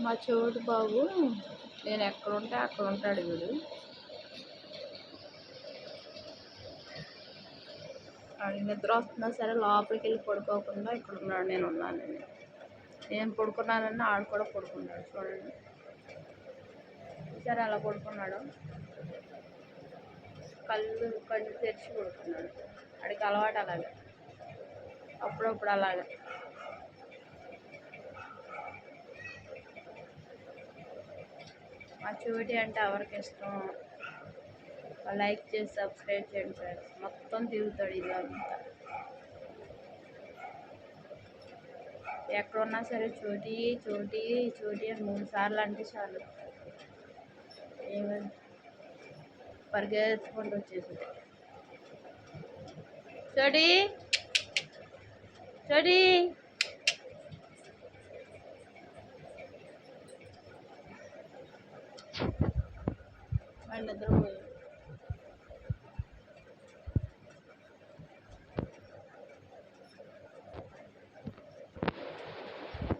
మా చోటు బాబు నేను ఎక్కడుంటే అక్కడ ఉంటాడు వీడు. వాడికి నిద్ర వస్తున్నా సరే లోపలికి వెళ్ళి పడుకోకుండా ఇక్కడ ఉన్నాడు నేను ఉన్నానని నేను పడుకున్నానని ఆడు కూడా పడుకున్నాడు చూడండి. సరే అలా పడుకున్నాడు. కళ్ళు కళ్ళు తెరిచి పడుకున్నాడు. వాడికి అలవాటు అలాగే. అప్పుడప్పుడు అలాగే. మా చోటి అంటే ఎవరికి ఇష్టం? లైక్ చేసి సబ్స్క్రైబ్ చేయండి సార్ మొత్తం తిరుగుతాడు ఇదంతా. ఎక్కడున్నా సరే చోటి చోటి చోటి అని మూడు సార్లు అంటే చాలు. ఏమని? పరిగెత్తుకుంటూ వచ్చేసింది. చోటి! చోటి! వాడి నిద్రపోయి